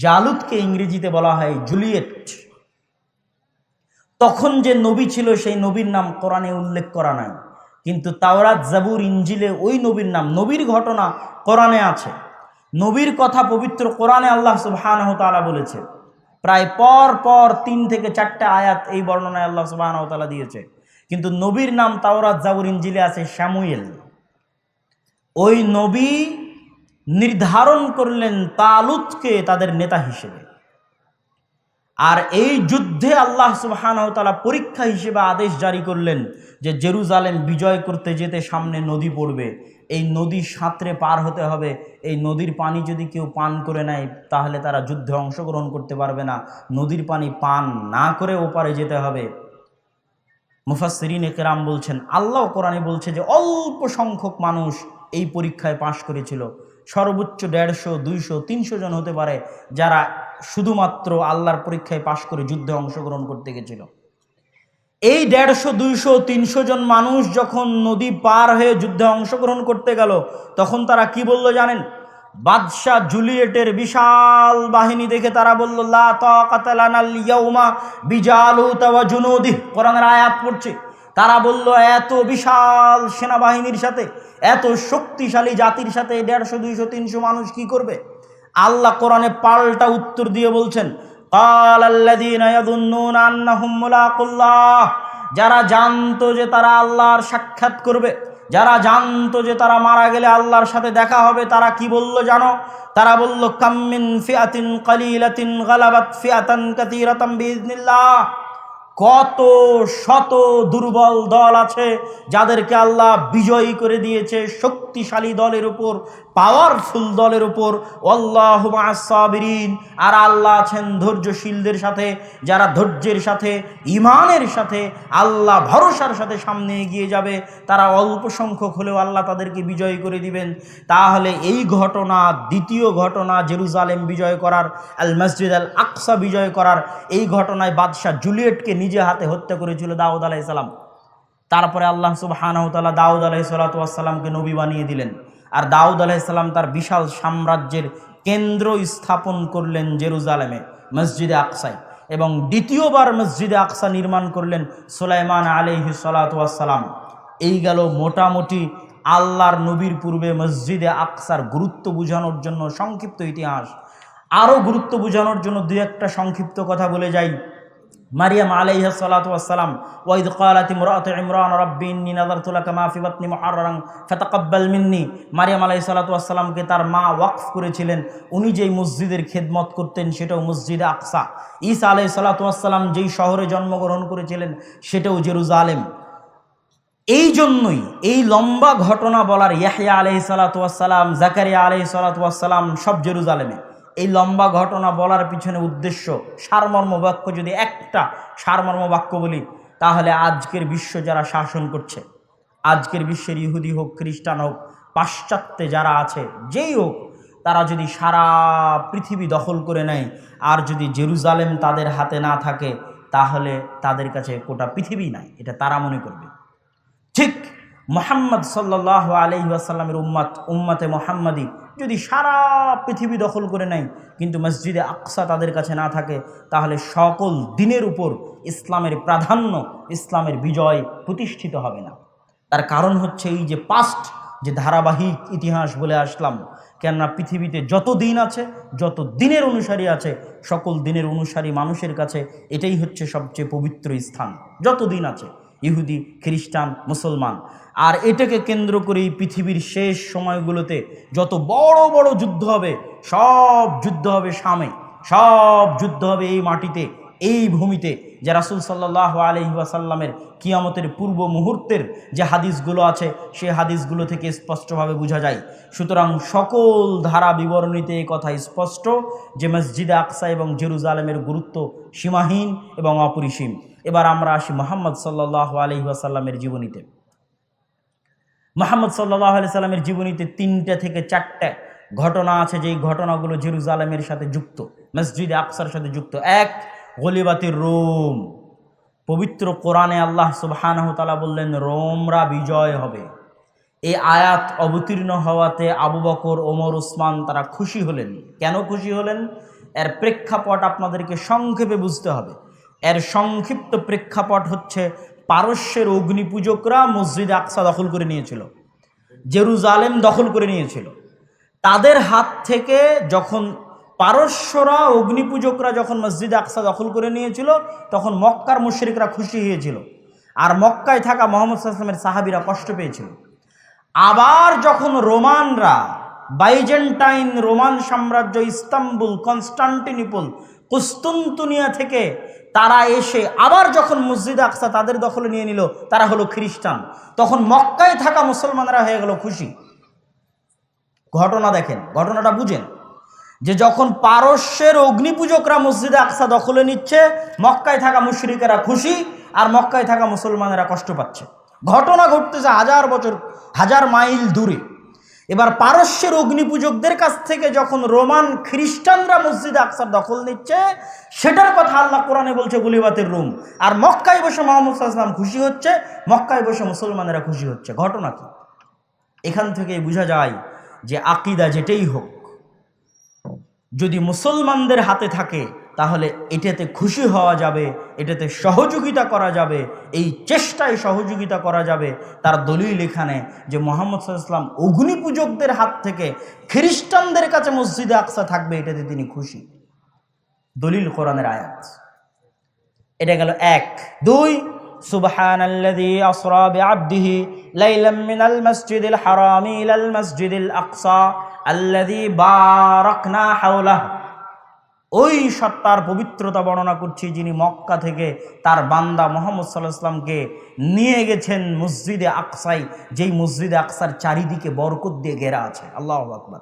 জালুদকে ইংরেজিতে বলা হয় জুলিয়েট। তখন যে নবী ছিল, সেই নবীর নাম কোরআনে উল্লেখ করা নাই। কিন্তু তাওরাত জাবুর ইঞ্জিলে ওই নবীর নাম, নবীর ঘটনা কোরআনে আছে। নবীর কথা পবিত্র কোরআনে আল্লাহ সুবহানাহু তাআলা বলেছে। প্রায় পর পর তিন থেকে চারটে আয়াত এই বর্ণনায় আল্লাহ সুবহানাহু তাআলা দিয়েছে। কিন্তু নবীর নাম তাওরাত জাবুর ইঞ্জিলে আছে শ্যামুয়েল। ওই নবী নির্ধারণ করলেন তালুতকে তাদের নেতা হিসেবে। আর এই যুদ্ধে আল্লাহ সুবাহানতালা পরীক্ষা হিসেবে আদেশ জারি করলেন যে জেরুজালেম বিজয় করতে যেতে সামনে নদী পড়বে। এই নদী সাঁতরে পার হতে হবে। এই নদীর পানি যদি কেউ পান করে নেয়, তাহলে তারা যুদ্ধে অংশগ্রহণ করতে পারবে না। নদীর পানি পান না করে ওপারে যেতে হবে। মুফাসরিন একরাম বলছেন, আল্লাহ কোরআনে বলছে যে অল্প সংখ্যক মানুষ এই পরীক্ষায় পাশ করেছিল। সর্বোচ্চ দেড়শো, দুইশো, তিনশো জন হতে পারে যারা শুধুমাত্র আল্লাহর পরীক্ষায় পাশ করে যুদ্ধে অংশগ্রহণ করতে গেছিল। এই দেড়শো, দুইশো, তিনশো জন মানুষ যখন নদী পার হয়ে যুদ্ধে অংশগ্রহণ করতে গেল, তখন তারা কি বলল জানেন? বাদশাহ জুলিয়েটের বিশাল বাহিনী দেখে তারা বলল, লা তাকাতালানাল ইয়াউমা বিজালুত ওয়া জুনুদি কোরআনের আয়াত পড়ছে। তারা বলল, এত বিশাল সেনাবাহিনীর সাথে, এত শক্তিশালী জাতির সাথে দেড়শো, দুইশো, তিনশো মানুষ কি করবে? আল্লাহ কোরআনে পাল্টা উত্তর দিয়ে বলছেন যারা জানতো যে তারা আল্লাহর সাক্ষাৎ করবে, যারা জানতো যে তারা মারা গেলে আল্লাহর সাথে দেখা হবে, তারা কি বলল জানো? তারা বলল কাম্মিন ফিয়াতিন কালিলাতিন গালাবাত ফিয়াতান কাতিরাতাম বিজনিল্লাহ কত শত দুর্বল দল আছে যাদেরকে আল্লাহ বিজয়ী করে দিয়েছে শক্তিশালী দলের উপর পাওয়ারফুল দলের উপর আল্লাহ সাবিরিন। আর আল্লাহ আছেন ধৈর্যশীলদের সাথে, যারা ধৈর্যের সাথে ইমানের সাথে, আল্লাহ ভরসার সাথে সামনে এগিয়ে যাবে। তারা অল্প সংখ্যক হলেও আল্লাহ তাদেরকে বিজয়ী করে দিবেন। তাহলে এই ঘটনা দ্বিতীয় ঘটনা জেরুজালেম বিজয় করার, আল মসজিদ আল আকসা বিজয় করার, এই ঘটনায় বাদশাহ জুলিয়েটকে নিজে হাতে হত্যা করেছিল দাউদ আলাইসালাম তারপরে আল্লাহ সুবাহানহতালা দাউদ আলাহি সাল্লাতামকে নবী বানিয়ে দিলেন। আর দাউদ আলাইসাল্লাম তার বিশাল সাম্রাজ্যের কেন্দ্র স্থাপন করলেন জেরুজালেমে, মসজিদে আকসায়। এবং দ্বিতীয়বার মসজিদে আকসা নির্মাণ করলেন সুলাইমান আলহি সালাতাম এই গেল মোটামুটি আল্লাহর নবীর পূর্বে মসজিদে আকসার গুরুত্ব বোঝানোর জন্য সংক্ষিপ্ত ইতিহাস। আরও গুরুত্ব বোঝানোর জন্য দু একটা সংক্ষিপ্ত কথা বলে যাই। মারিয়াম আলাইহা সালাতাম ওয়াইদ কালাতি মুরাত ইমরান রব্বি, ইন্নি নাযারতু লাকা মা ফি বাতনি মুহাররান, ফাতাকাব্বাল মিন্নি। মারিয়াম আলাইহিস সালাতু ওয়াসসালামকে তার মা ওয়াকফ করেছিলেন। উনি যেই মসজিদের খেদমত করতেন, সেটাও মসজিদে আকসা। ঈসা আলাইহিস সালাতু ওয়াসসালাম যেই শহরে জন্মগ্রহণ করেছিলেন, সেটাও জেরুজালেম। এই জন্যই এই লম্বা ঘটনা বলার ইয়াহিয়া আলহি সালাতাম জাকারিয়া আলহি সালাতাম সব জেরুজালেমে। এই লম্বা ঘটনা বলার পিছনে উদ্দেশ্য সারমর্ম বাক্য যদি একটা সারমর্ম বাক্য বলি, তাহলে আজকের বিশ্ব যারা শাসন করছে, আজকের বিশ্বের ইহুদি হোক, খ্রিস্টান হোক, পাশ্চাত্যে যারা আছে, যেই হোক, তারা যদি সারা পৃথিবী দখল করে নেয়, আর যদি জেরুজালেম তাদের হাতে না থাকে, তাহলে তাদের কাছে গোটা পৃথিবী নাই। এটা তারা মনে করবে। ঠিক মোহাম্মদ সাল্লাহ আলহিহাসাল্লামের উম্মাত, উম্মাতে মোহাম্মদী যদি সারা পৃথিবী দখল করে নেয়, কিন্তু মসজিদে আকসা তাদের কাছে না থাকে, তাহলে সকল দিনের উপর ইসলামের প্রাধান্য, ইসলামের বিজয় প্রতিষ্ঠিত হবে না। তার কারণ হচ্ছে এই যে পাস্ট যে ধারাবাহিক ইতিহাস বলে আসলাম, কেননা পৃথিবীতে যত দিন আছে, যত দিনের অনুসারী আছে, সকল দিনের অনুসারী মানুষের কাছে এটাই হচ্ছে সবচেয়ে পবিত্র স্থান। যত দিন আছে, ইহুদি, খ্রিস্টান, মুসলমান আর এটাকে কেন্দ্র করেই পৃথিবীর শেষ সময়গুলোতে যত বড় বড় যুদ্ধ হবে, সব যুদ্ধ হবে সামে। সব যুদ্ধ হবে এই মাটিতে, এই ভূমিতে। যে রাসুল সাল্লাহ আলহি ওয়াসাল্লামের কিয়ামতের পূর্ব মুহূর্তের যে হাদিসগুলো আছে সে হাদিসগুলো থেকে স্পষ্টভাবে বোঝা যায়। সুতরাং সকল ধারা বিবরণীতে এই কথা স্পষ্ট যে মসজিদে আকসা এবং জেরুজালেমের গুরুত্ব সীমাহীন এবং অপরিসীম। এবার আমরা আসি মোহাম্মদ সাল্লাহ আলহি আসাল্লামের জীবনীতে। মোহাম্মদ সাল্লাহ আলি সাল্লামের জীবনীতে তিনটে থেকে চারটে ঘটনা আছে, যেই ঘটনাগুলো জেরুজালেমের সাথে যুক্ত, মসজিদে আকসার সাথে যুক্ত। এক, গলিবাতির রোম। পবিত্র কোরআনে আল্লাহ সুবাহানহতালা বললেন, রোমরা বিজয় হবে। এই আয়াত অবতীর্ণ হওয়াতে আবু বকর, ওমর, উসমান তারা খুশি হলেন। কেন খুশি হলেন? এর প্রেক্ষাপট আপনাদেরকে সংক্ষেপে বুঝতে হবে। এর সংক্ষিপ্ত প্রেক্ষাপট হচ্ছে পারস্যের অগ্নিপূজকরা মসজিদ আকসা দখল করে নিয়েছিল, জেরুজালেম দখল করে নিয়েছিল। তাদের হাত থেকে যখন পারস্যরা, অগ্নিপূজকরা যখন মসজিদ আকসা দখল করে নিয়েছিল, তখন মক্কার মুশরিকরা খুশি হয়েছিল। আর মক্কায় থাকা মোহাম্মদ সাল্লামের সাহাবিরা কষ্ট পেয়েছিল। আবার যখন রোমানরা, বাইজেন্টাইন রোমান সাম্রাজ্য, ইস্তাম্বুল, কনস্টান্টিনিপল, কুস্তুন্তুনিয়া থেকে তারা এসে আবার যখন মসজিদ আকসা তাদের দখলে নিয়ে নিল, তারা হলো খ্রিস্টান। তখন মক্কায় থাকা মুসলমানরা হয়ে গেল খুশি। ঘটনা দেখেন, ঘটনাটা বুঝেন। যে যখন পারস্যের অগ্নিপূজকরা মসজিদে আকসা দখলে নিচ্ছে, মক্কায় থাকা মুশরিকেরা খুশি আর মক্কায় থাকা মুসলমানেরা কষ্ট পাচ্ছে। ঘটনা ঘটতেছে হাজার বছর, হাজার মাইল দূরে। এবার পারস্যের অগ্নিপূজকদের কাছ থেকে যখন রোমান খ্রিস্টানরা মসজিদে আকসার দখল নিচ্ছে, সেটার কথা আল্লাহ কোরআনে বলছে, গুলিবাতের রুম। আর মক্কায় বসে মোহাম্মদ সাল্লাম খুশি হচ্ছে, মক্কায় বসে মুসলমানেরা খুশি হচ্ছে। ঘটনা কি? এখান থেকে বোঝা যায় যে আকিদা যেটাই হোক, যদি মুসলমানদের হাতে থাকে তাহলে এটাতে খুশি হওয়া যাবে, এটাতে সহযোগিতা করা যাবে, এই চেষ্টায় সহযোগিতা করা যাবে। তার দলিল এখানে যে মোহাম্মদ সাল্লাম অগ্নি পূজকদের হাত থেকে খ্রিস্টানদের কাছে মসজিদে আকসা থাকবে, এটাতে তিনি খুশি। দলিল কোরআনের আয়াত। এটা গেল এক। দুই সুবহান আল্লাযী আসরা বিআবদিহি লাইলাম মিনাল মাসজিদিল হারামি ইলাল মাসজিদিল আকসা আল্লাযী বারাকনা হাওলাহু। ওই সত্তার পবিত্রতা বর্ণনা করছি যিনি মক্কা থেকে তার বান্দা মোহাম্মদ সাল্লাহ ইসলামকে নিয়ে গেছেন মসজিদে আকসাই যেই মসজিদে আকসার চারিদিকে বরকত দিয়ে ঘেরা আছে। আল্লাহ আকবার।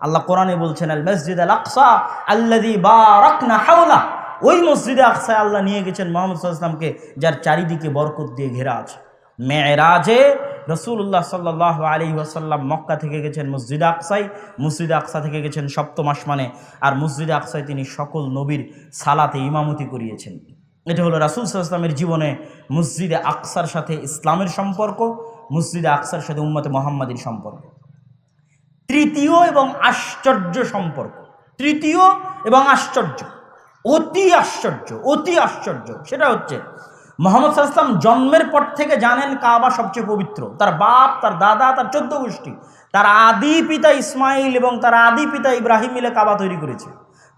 আল্লাহ কোরআনে বলছেন, আল মসজিদ আল আকসা আল্লাদি বারাকনা হাওলা ওই মসজিদে আকসায় আল্লাহ নিয়ে গেছেন মোহাম্মদ সাল্লাহ ইসলামকে যার চারিদিকে বরকত দিয়ে ঘেরা আছে। মেয়েরাজে রসুল্লাহ সাল্লাহ আলী ওয়াসাল্লাম মক্কা থেকে গেছেন মসজিদে আকসাই। মসজিদ আকসা থেকে গেছেন সপ্তম আসমানে। আর মসজিদে আকসায় তিনি সকল নবীর সালাতে ইমামতি করিয়েছেন। এটা হলো রাসুল সাল্লামের জীবনে মসজিদে আকসার সাথে ইসলামের সম্পর্ক, মসজিদে আকসার সাথে উম্মতে মোহাম্মদীর সম্পর্ক। তৃতীয় এবং আশ্চর্য সম্পর্ক। তৃতীয় এবং আশ্চর্য। অতি আশ্চর্য অতি আশ্চর্য। সেটা হচ্ছে মোহাম্মদ সাল্লাম জন্মের পর থেকে জানেন কাবা সবচেয়ে পবিত্র। তার বাপ, তার দাদা, তার চোদ্দ গোষ্ঠী, তার আদি পিতা ইসমাইল এবং তার আদি পিতা ইব্রাহিম মিলে কাবা তৈরি করেছে।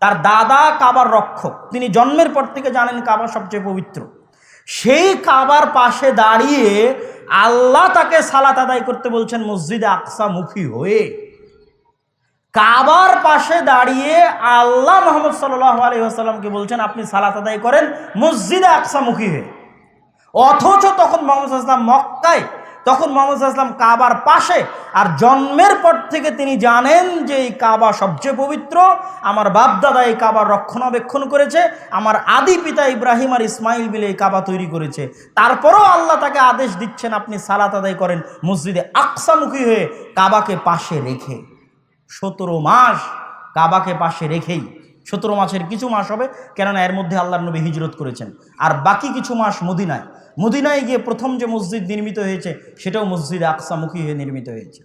তার দাদা কাবার রক্ষক, তিনি জন্মের পর থেকে জানেন কাবা সবচেয়ে পবিত্র। সেই কাবার পাশে দাঁড়িয়ে আল্লাহ তাকে সালাত আদায় করতে বলছেন, মসজিদে আকসা মুখী হয়ে। কাবার পাশে দাঁড়িয়ে আল্লাহ মোহাম্মদ সাল্লাহ আলী বলছেন, আপনি সালাত আদায় করেন, মসজিদে আকসামুখী হয়ে। অথচ তখন মোহাম্মদ আসলাম মক্কায়, তখন মোহাম্মদ আসলাম কাবার পাশে, আর জন্মের পর থেকে তিনি জানেন যে এই কাবা সবচেয়ে পবিত্র, আমার বাপদাদা এই কাবার রক্ষণাবেক্ষণ করেছে, আমার আদি পিতা ইব্রাহিম আর ইসমাইল বিলে এই কাবা তৈরি করেছে। তারপরও আল্লাহ তাকে আদেশ দিচ্ছেন, আপনি সালাত আদায় করেন মসজিদে আকসামুখী হয়ে কাবাকে পাশে রেখে। সতেরো মাস কাবাকে পাশে রেখেই সতেরো মাসের কিছু মাস হবে, কেননা এর মধ্যে আল্লাহ নবী হিজরত করেছেন। আর বাকি কিছু মাস মদিনায়। মদিনায় গিয়ে প্রথম যে মসজিদ নির্মিত হয়েছে, সেটাও মসজিদ আকসামুখী হয়ে নির্মিত হয়েছে।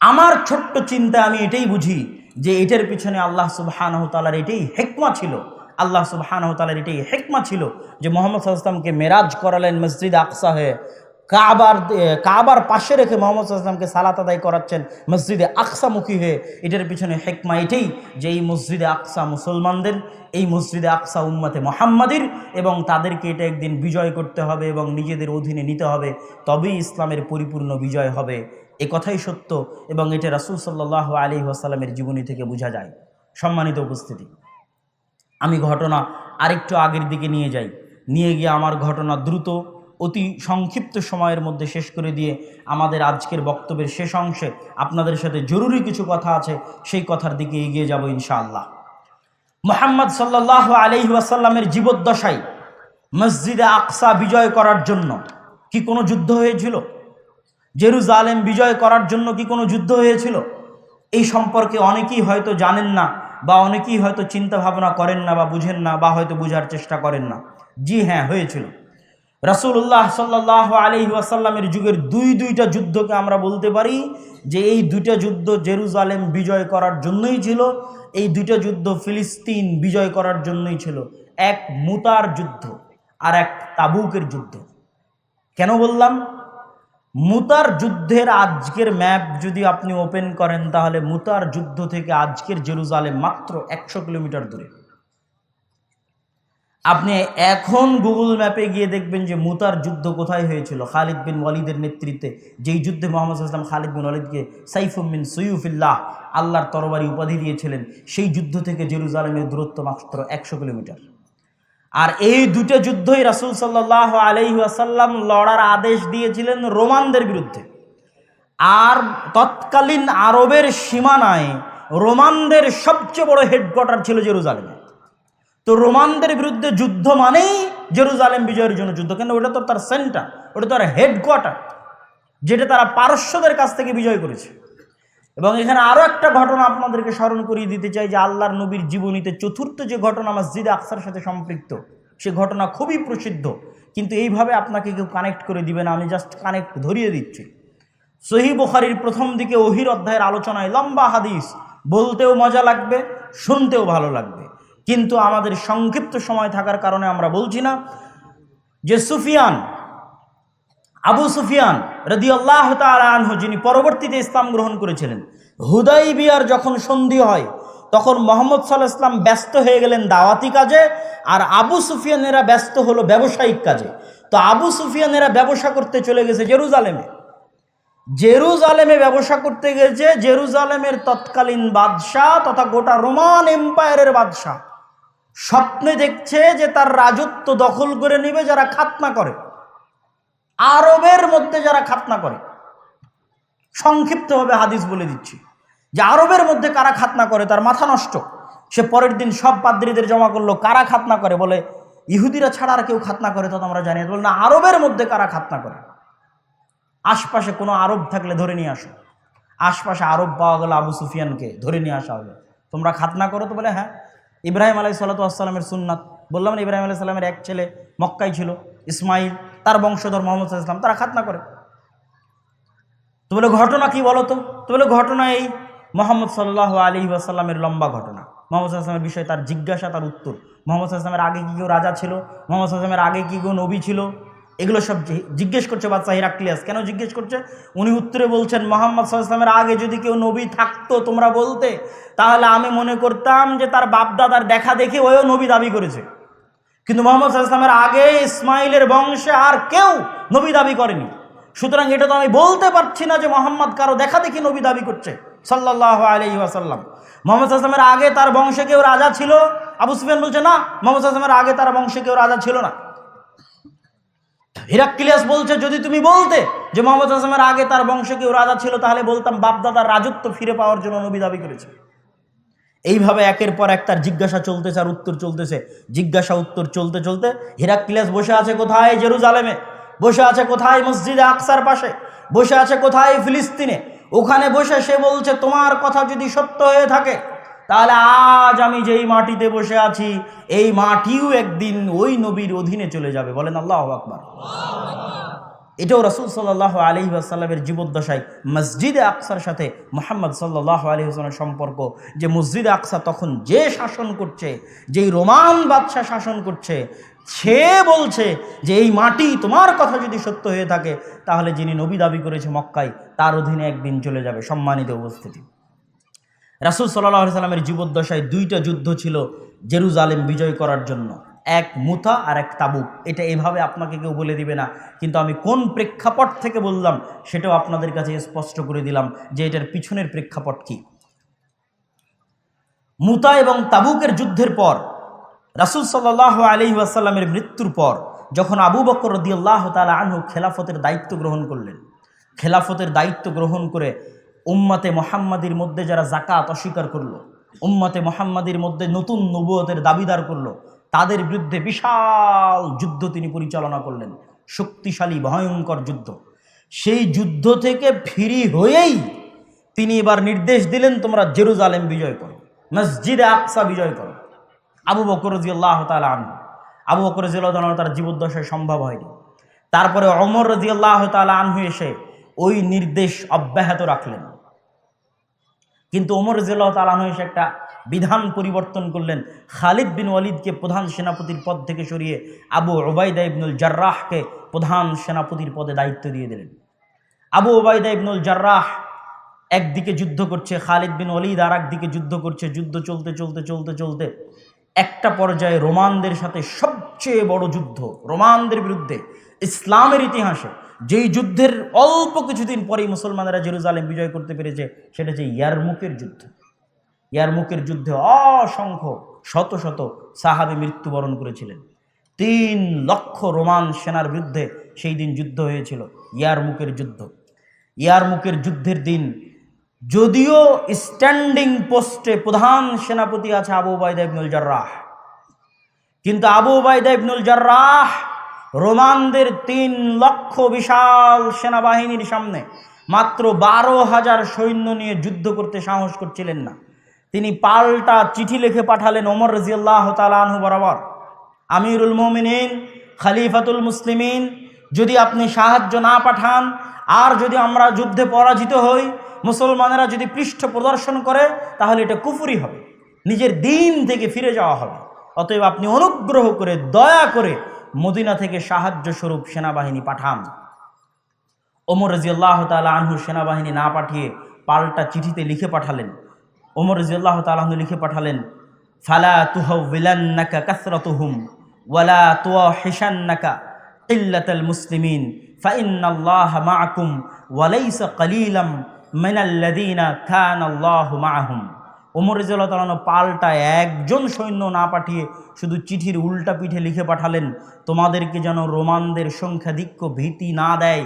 আমার ছোট্ট চিন্তা, আমি এটাই বুঝি যে এটার পিছনে আল্লাহ সুবাহানহ তালার এটাই হেকমা ছিল। আল্লাহ সুবাহানহ তালার এটাই হেকমা ছিল যে মোহাম্মদ সাল্লামকে মেরাজ করালেন মসজিদ আকসা হয়ে। কাবার কাবার পাশে রেখে মোহাম্মদ আসলামকে সালাত আদায় করাচ্ছেন মসজিদে আকসামুখী হয়ে। এটার পিছনে হেকমা এটাই যে এই মসজিদে আকসা মুসলমানদের, এই মসজিদে আকসা উম্মাতে মোহাম্মদের এবং তাদেরকে এটা একদিন বিজয় করতে হবে এবং নিজেদের অধীনে নিতে হবে, তবেই ইসলামের পরিপূর্ণ বিজয় হবে। এ কথাই সত্য এবং এটা রাসুল সাল্লাহ আলী আসাল্লামের জীবনী থেকে বোঝা যায়। সম্মানিত উপস্থিতি, আমি ঘটনা আরেকটু আগের দিকে নিয়ে যাই। নিয়ে গিয়ে আমার ঘটনা দ্রুত অতি সংক্ষিপ্ত সময়ের মধ্যে শেষ করে দিয়ে আমাদের আজকের বক্তব্যের শেষ অংশে আপনাদের সাথে জরুরি কিছু কথা আছে, সেই কথার দিকে এগিয়ে যাব ইনশাআল্লাহ। মোহাম্মদ সাল্লাহ আলহি আসাল্লামের জীবদ্দশায় মসজিদে আকসা বিজয় করার জন্য কি কোনো যুদ্ধ হয়েছিল? জেরুজালেম বিজয় করার জন্য কি কোনো যুদ্ধ হয়েছিল? এই সম্পর্কে অনেকেই হয়তো জানেন না বা অনেকেই হয়তো চিন্তা ভাবনা করেন না বা বুঝেন না বা হয়তো বোঝার চেষ্টা করেন না। জি হ্যাঁ হয়েছিল। রাসূলুল্লাহ সাল্লাহ আলহি ওয়াসাল্লামের যুগের দুই দুইটা যুদ্ধকে আমরা বলতে পারি যে এই দুইটা যুদ্ধ জেরুজালেম বিজয় করার জন্যই ছিল, এই দুইটা যুদ্ধ ফিলিস্তিন বিজয় করার জন্যই ছিল। এক মুতার যুদ্ধ আর এক তাবুকের যুদ্ধ। কেন বললাম? মুতার যুদ্ধের আজকের ম্যাপ যদি আপনি ওপেন করেন তাহলে মুতার যুদ্ধ থেকে আজকের জেরুজালেম মাত্র একশো কিলোমিটার দূরে। আপনি এখন গুগল ম্যাপে গিয়ে দেখবেন যে মুতার যুদ্ধ কোথায় হয়েছিল? খালিদ বিন ওয়ালিদের নেতৃত্বে। যেই যুদ্ধে মোহাম্মদ ইসলাম খালিদ বিন ওয়ালিদকে সাইফুমিন সৈয়ুফিল্লাহ, আল্লাহর তরবারি উপাধি দিয়েছিলেন, সেই যুদ্ধ থেকে জেরুজালেমের দূরত্ব মাত্র একশো কিলোমিটার। আর এই দুটো যুদ্ধই রাসুল সাল্লাহ আলহি আসাল্লাম লড়ার আদেশ দিয়েছিলেন রোমানদের বিরুদ্ধে। আর তৎকালীন আরবের সীমানায় রোমানদের সবচেয়ে বড় হেডকোয়ার্টার ছিল জেরুজালেমে। তো রোমানদের বিরুদ্ধে যুদ্ধ মানেই জেরুজালেম বিজয়ের জন্য যুদ্ধ। কেন? ওটা তো তার সেন্টার ওটা তো তার হেডকোয়ার্টার যেটা তারা পারস্যদের কাছ থেকে বিজয় করেছে। এবং এখানে আরও একটা ঘটনা আপনাদেরকে স্মরণ করিয়ে দিতে চাই যে আল্লাহর নবীর জীবনীতে চতুর্থ যে ঘটনা মসজিদে আকসার সাথে সম্পৃক্ত, সে ঘটনা খুবই প্রসিদ্ধ। কিন্তু এইভাবে আপনাকে কেউ কানেক্ট করে দিবে না, আমি জাস্ট কানেক্ট ধরিয়ে দিচ্ছি। সহি বুখারির প্রথম দিকে ওহির অধ্যায়ের আলোচনায় লম্বা হাদিস, বলতেও মজা লাগবে, শুনতেও ভালো লাগবে। কিন্তু আমাদের সংক্ষিপ্ত সময় থাকার কারণে আমরা বলছি না যে সুফিয়ান, আবু সুফিয়ান রদি আল্লাহ আনহু, যিনি পরবর্তীতে ইসলাম গ্রহণ করেছিলেন হুদাই বিয়ার যখন সন্ধি হয়, তখন মোহাম্মদ সাল্লাহ ইসলাম ব্যস্ত হয়ে গেলেন দাওয়াতি কাজে, আর আবু সুফিয়ানেরা ব্যস্ত হলো ব্যবসায়িক কাজে। তো আবু সুফিয়ানেরা ব্যবসা করতে চলে গেছে জেরুজালেমে। জেরুজালেমে ব্যবসা করতে গেছে জেরুজালেমের তৎকালীন বাদশাহ তথা গোটা রোমান এম্পায়ারের বাদশাহ। স্বপ্নে দেখছে যে তার রাজত্ব দখল করে নেবে যারা খাতনা করে। আরবের মধ্যে যারা খাতনা করে। সংক্ষিপ্তভাবে হাদিস বলে দিচ্ছি। যে আরবের মধ্যে কারা খাতনা করে? তার মাথা নষ্ট। সে পরের দিন সব পাদ্রীদের জমা করল, কারা খাতনা করে? বলে, ইহুদিরা ছাড়া আর কেউ খাতনা করে তো আমরা জানি বল, না, আরবের মধ্যে কারা খাতনা করে? আশপাশে কোনো আরব থাকলে ধরে নিয়ে আসো। আশপাশে আরব পাওয়া গেল আবু সুফিয়ানকে, ধরে নিয়ে আসা হলো। তোমরা খাতনা করো? তো বলে হ্যাঁ। ইব্রাহিম আলাই সাল্লাতামের সুন্নাত। বললাম না, ইব্রাহিম আলাই সাল্লামের এক ছেলে মক্কাই ছিল, ইসমাইল, তার বংশধর মোহাম্মদ ইসলাম তারা খাতনা করে। তো বলে, ঘটনা কি বলো তো? তো বলে, ঘটনা এই মোহাম্মদ সাল্লাহ আলী আসাল্লামের লম্বা ঘটনা। মোহাম্মদ আসলামের বিষয়ে তার জিজ্ঞাসা, তার উত্তর। মোহাম্মদ আসলামের আগে কি কেউ রাজা ছিল? মোহাম্মদ আসলামের আগে কি কেউ নবী ছিল? এগুলো সব জিজ্ঞেস করছে বাচ্চা হিরাক্লিয়াস। কেন জিজ্ঞেস করছে? উনি উত্তরে বলছেন, মোহাম্মদ সাল্লামের আগে যদি কেউ নবী থাকতো তোমরা বলতে, তাহলে আমি মনে করতাম যে তার বাপদাদার দেখা দেখে ওও নবী দাবি করেছে। কিন্তু মোহাম্মদ সাল্লামের আগে ইসমাইলের বংশে আর কেউ নবী দাবি করেনি। সুতরাং এটা তো আমি বলতে পারছি না যে মোহাম্মদ কারও দেখা দেখি নবী দাবি করছে সাল্লাহ আলহি আসাল্লাম মোহাম্মদ আসলামের আগে তার বংশে কেউ রাজা ছিল? আবু সুফিয়ান বলছে, না, মোহাম্মদ আসলামের আগে তার বংশে কেউ রাজা ছিল না। হিরাক্কিলিয়াস বলছে, যদি তুমি বলতে যে মোহাম্মদ আসলামের আগে তার বংশে কেউ রাজা ছিল, তাহলে বলতাম বাপদাদার রাজত্ব ফিরে পাওয়ার জন্য নবী দাবি করেছে। এইভাবে একের পর এক তার জিজ্ঞাসা চলতেছে আর উত্তর চলতেছে। জিজ্ঞাসা, উত্তর চলতে চলতে হিরাক্কিলিয়াস বসে আছে কোথায় জেরুজালেমে? বসে আছে কোথায় মসজিদে আকসার পাশে? বসে আছে কোথায় ফিলিস্তিনে? ওখানে বসে সে বলছে, তোমার কথা যদি সত্য হয়ে থাকে তাহলে আজ আমি যেই মাটিতে বসে আছি, এই মাটিও একদিন ওই নবীর অধীনে চলে যাবে। বলেন আল্লাহ আকবর। এটাও রসুল সাল্লাহ আলী আসাল্লামের জীবদ্দশায় মসজিদে আকসার সাথে মোহাম্মদ সাল্লাহ আলী হাসলামের সম্পর্ক, যে মসজিদে আকসা তখন যে শাসন করছে, যেই রোমান বাদশাহ শাসন করছে, সে বলছে যে এই মাটি তোমার কথা যদি সত্য হয়ে থাকে, তাহলে যিনি নবী দাবি করেছে মক্কায়, তার অধীনে একদিন চলে যাবে সম্মানিত উপস্থিতি। রাসুল সাল্লাহ সাল্লামের জীবদ্দশায় দুইটা যুদ্ধ ছিল জেরুজালেম বিজয় করার জন্য। এক মুথা আর এক তাবুক। এটা এভাবে আপনাকে কেউ বলে দিবে না। কিন্তু আমি কোন প্রেক্ষাপট থেকে বললাম সেটাও আপনাদের কাছে স্পষ্ট করে দিলাম যে এটার পিছনের প্রেক্ষাপট কি। মুতা এবং তাবুকের যুদ্ধের পর, রাসুল সাল্লাহ আলি আসাল্লামের মৃত্যুর পর, যখন আবু বকর রদিয়াল্লাহ তালা আনহু খেলাফতের দায়িত্ব গ্রহণ করলেন, খেলাফতের দায়িত্ব গ্রহণ করে উম্মাতে মোহাম্মাদির মধ্যে যারা জাকাত অস্বীকার করল, উম্মাতে মোহাম্মাদির মধ্যে নতুন নবুয়তের দাবিদার করল, তাদের বিরুদ্ধে বিশাল যুদ্ধ তিনি পরিচালনা করলেন। শক্তিশালী, ভয়ঙ্কর যুদ্ধ। সেই যুদ্ধ থেকে ফিরি হয়েই তিনি এবার নির্দেশ দিলেন, তোমরা জেরুজালেম বিজয় করো, মসজিদে আকসা বিজয় করো। আবু বকর আল্লাহ তালা আনু আবু বকর জিল্লাহ তার জীবদ্দশায় সম্ভব হয়নি। তারপরে অমর রাজিয়াল্লাহ তালা আনহু এসে ওই নির্দেশ অব্যাহত রাখলেন। কিন্তু ওমর তালানহু এসে একটা বিধান পরিবর্তন করলেন। খালিদ বিন ওয়ালিদকে প্রধান সেনাপতির পদ থেকে সরিয়ে আবু ওবায়দা ইবনুল জার্রাহকে প্রধান সেনাপতির পদে দায়িত্ব দিয়ে দিলেন। আবু ওবায়দা ইবনুল জার্রাহ একদিকে যুদ্ধ করছে, খালিদ বিন ওয়ালিদ আর একদিকে যুদ্ধ করছে। যুদ্ধ চলতে চলতে চলতে চলতে একটা পর্যায়ে রোমানদের সাথে সবচেয়ে বড় যুদ্ধ, রোমানদের বিরুদ্ধে ইসলামের ইতিহাসে যেই যুদ্ধের অল্প কিছুদিন পরেই মুসলমানেরা জেরুজালেম বিজয় করতে পেরেছে, সেটা হচ্ছে ইয়ারমুকের যুদ্ধ। ইয়ারমুকের যুদ্ধে অসংখ্য, শত শত সাহাবে মৃত্যুবরণ করেছিলেন। তিন লক্ষ রোমান সেনার বিরুদ্ধে সেই দিন যুদ্ধ হয়েছিল, ইয়ারমুকের যুদ্ধ। ইয়ারমুকের যুদ্ধের দিন যদিও স্ট্যান্ডিং পোস্টে প্রধান সেনাপতি আছে আবু ওবায়দা ইবনুল জার্রাহ। কিন্তু আবু ওবায়দা ইবনুল জার্রাহ রোমানদের তিন লক্ষ বিশাল সেনাবাহিনীর সামনে মাত্র বারো হাজার সৈন্য নিয়ে যুদ্ধ করতে সাহস করছিলেন না। তিনি পাল্টা চিঠি লিখে পাঠালেন ওমর রাজিয়াল্লাহ তালাহু বরাবর, আমিরুল মোমিনিন, খালিফাতুল মুসলিমিন, যদি আপনি সাহায্য না পাঠান, আর যদি আমরা যুদ্ধে পরাজিত হই, মুসলমানেরা যদি পৃষ্ঠ প্রদর্শন করে, তাহলে এটা কুফুরি হবে। নিজের দিন থেকে ফিরে যাওয়া হবে। অতএব আপনি অনুগ্রহ করে, দয়া করে মদিনা থেকে সাহায্য স্বরূপ সেনাবাহিনী পাঠান। ওমর রাজিয়াল্লাহ তালা আনহু সেনাবাহিনী না পাঠিয়ে পাল্টা চিঠিতে লিখে পাঠালেন। ওমর রাজিয়াল্লাহ তালাহনু লিখে পাঠালেন, ফালা তুহ বিলান্নাকা কাসরাতুহুম ওয়ালা তুয়া হিসান্নাকা ইল্লাতাল মুসলিমিন, ফাইন্নাল্লাহ মাআকুম ওয়ালাইসা কালিলাম মিনাল্লাযীনা কানাল্লাহু মাআহুম ওমর রাজিয়াল্লাহ তালাহনু পাল্টা একজন সৈন্য না পাঠিয়ে শুধু চিঠির উল্টা পিঠে লিখে পাঠালেন, তোমাদেরকে যেন রোমানদের সংখ্যাধিক্য ভীতি না দেয়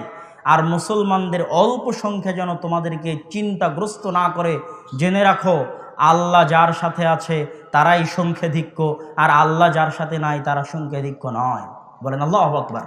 আর মুসলমানদের অল্প সংখ্যা যেন তোমাদেরকে চিন্তাগ্রস্ত না করে। জেনে রাখো, আল্লাহ যার সাথে আছে তারাই সংখ্যাধিক্য আর আল্লাহ যার সাথে নাই তারা সংখ্যাধিক্য নয়। বলেন আল্লাহ আকবার।